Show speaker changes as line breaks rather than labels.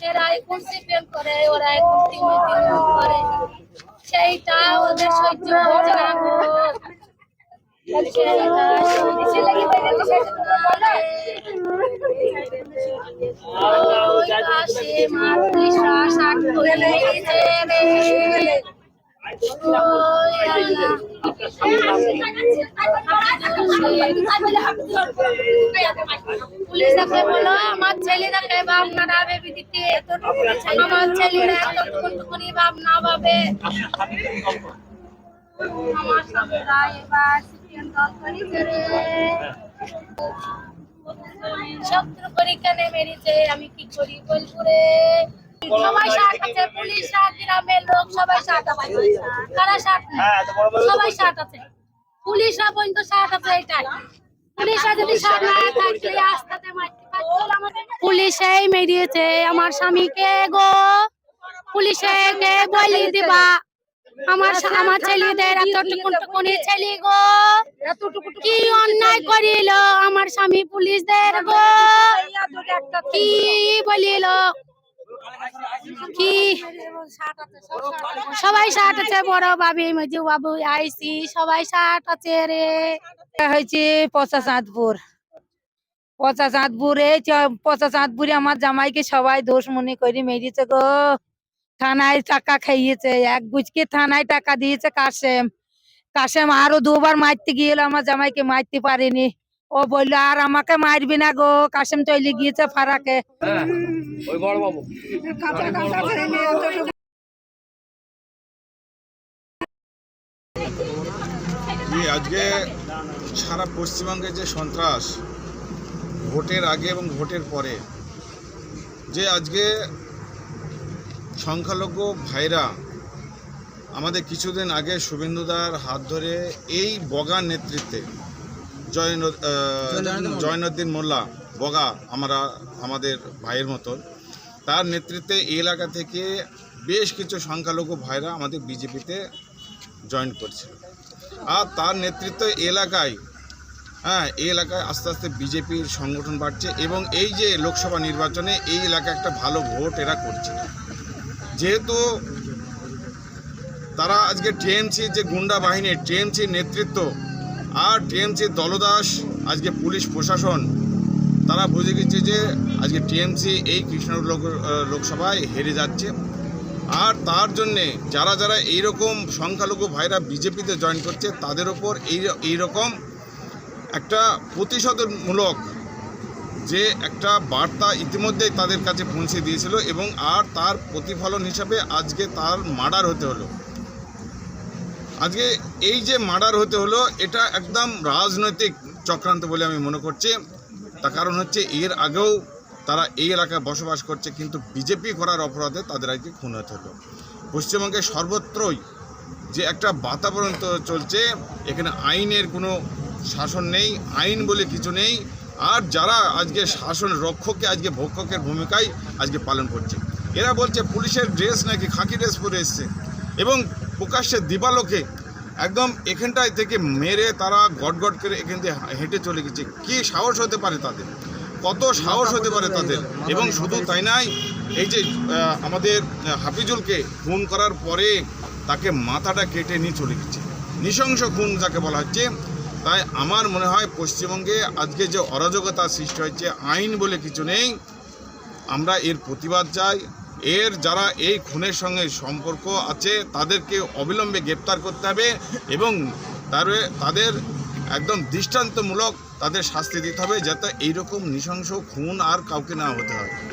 এরা এখন সিপিএম করে ওরা এখন তিমি তিমি করে সেইটা ওদের সহ্য হচ্ছে না গো। রে। ওই পুলিশ দেখে বলো আমার ছেলে বাপ না ডাবে বিদিতে আমার ছেলেরা এতটুকুন টুকুনি বাপ না পাবে আমার সবটা এবার সিপিএম দল করেছে রে শত্রু পরীক্ষা মেরেছে আমি কি করি বলব রে সবাই সাথ আছে পুলিশ সাথ গ্রামের লোক সবাই সাথ আছে। কারা সাথ নেই সবাই সাথ আছে। পুলিশরা পর্যন্ত সাথ এটাই। আমার স্বামীকে গো। পুলিশে কে বলি দিবা। আমার আমার ছেলেদের ছেলে গো। কি অন্যায় করিল আমার স্বামী পুলিশদের গো? কি বলিল? কি? সবাই ষাট আছে, বড় বাবি মজু বাবু, আইসি, সবাই ষাট আছে রে।
হয়েছে পচা চাঁদপুর। পচা চাঁদপুরে পচা চাঁদপুরে আমার জামাইকে সবাই দোষ মনে করে, মেরেছে গো। থানায় টাকা খাইয়েছে, এক বুঝকে থানায় টাকা দিয়েছে কাশেম। কাশেম আরও দুবার মারতে গিয়েছিল আমার জামাইকে মারতে পারেনি। ও বলল আর আমাকে মারবি না গো কাশেম তৈলি গিয়েছে ফারাকে।
ওই বড় বাবু।
আজকে সারা পশ্চিমবঙ্গে যে সন্ত্রাস ভোটের আগে এবং ভোটের পরে যে আজকে সংখ্যালঘু ভাইরা আমাদের কিছুদিন আগে শুভেন্দুদার হাত ধরে এই বগার নেতৃত্বে জয়ন জয়নুদ্দিন মোল্লা বগা আমরা আমাদের ভাইয়ের মতন। তার নেতৃত্বে এই এলাকা থেকে বেশ কিছু সংখ্যালঘু ভাইরা আমাদের বিজেপিতে জয়েন করছিল। আর তার নেতৃত্বে এলাকায় হ্যাঁ এই এলাকায় আস্তে আস্তে বিজেপির সংগঠন বাড়ছে এবং এই যে লোকসভা নির্বাচনে এই এলাকা একটা ভালো ভোট এরা করছে। যেহেতু তারা আজকে টিএমসি যে গুন্ডা বাহিনী টিএমসির নেতৃত্ব আর টিএমসির দলদাস, আজকে পুলিশ প্রশাসন, তারা বুঝে গেছে যে আজকে টিএমসি এই কৃষ্ণনগর লোক লোকসভায় হেরে যাচ্ছে। আর তার জন্যে যারা যারা এইরকম সংখ্যালঘু ভাইরা বিজেপিতে জয়েন করছে, তাদের ওপর এই, এইরকম একটা প্রতিশোধমূলক যে একটা বার্তা ইতিমধ্যেই তাদের কাছে পৌঁছে দিয়েছিল এবং আর তার প্রতিফলন হিসাবে আজকে তার মার্ডার হতে হলো। আজকে এই যে মার্ডার হতে হলো, এটা একদম রাজনৈতিক চক্রান্ত বলে আমি মনে করছি। তার কারণ হচ্ছে এর আগেও তারা এই এলাকায় বসবাস করছে, কিন্তু বিজেপি করার অপরাধে তাদের আজকে খুন হতে হলো। পশ্চিমবঙ্গে সর্বত্রই যে একটা বাতাবরণ তো চলছে, এখানে আইনের কোনো শাসন নেই, আইন বলে কিছু নেই, আর যারা আজকে শাসন রক্ষককে আজকে ভক্ষকের ভূমিকায় আজকে পালন করছে। এরা বলছে পুলিশের ড্রেস নাকি খাঁকি ড্রেস পরে এসছে। এবং প্রকাশ্যে দিবালোকে একদম এখানটায় থেকে মেরে তারা গট গট করে এখান থেকে হেঁটে চলে গেছে। কি সাহস হতে পারে তাদের? কত সাহস হতে পারে তাদের? এবং শুধু তাই নাই, এই যে আমাদের হাফিজুলকে খুন করার পরে তাকে মাথাটা কেটে নিয়ে চলে গেছে। নৃশংস খুন যাকে বলা হচ্ছে। তাই আমার মনে হয় পশ্চিমবঙ্গে আজকে যে অরাজকতা সৃষ্টি হয়েছে, আইন বলে কিছু নেই। আমরা এর প্রতিবাদ চাই। এর যারা এই খুনের সঙ্গে সম্পর্ক আছে, তাদেরকে অবিলম্বে গ্রেপ্তার করতে হবে এবং তার, তাদের একদম দৃষ্টান্তমূলক তাদের শাস্তি দিতে হবে যাতে এইরকম নৃশংস খুন আর কাউকে না হতে হয়।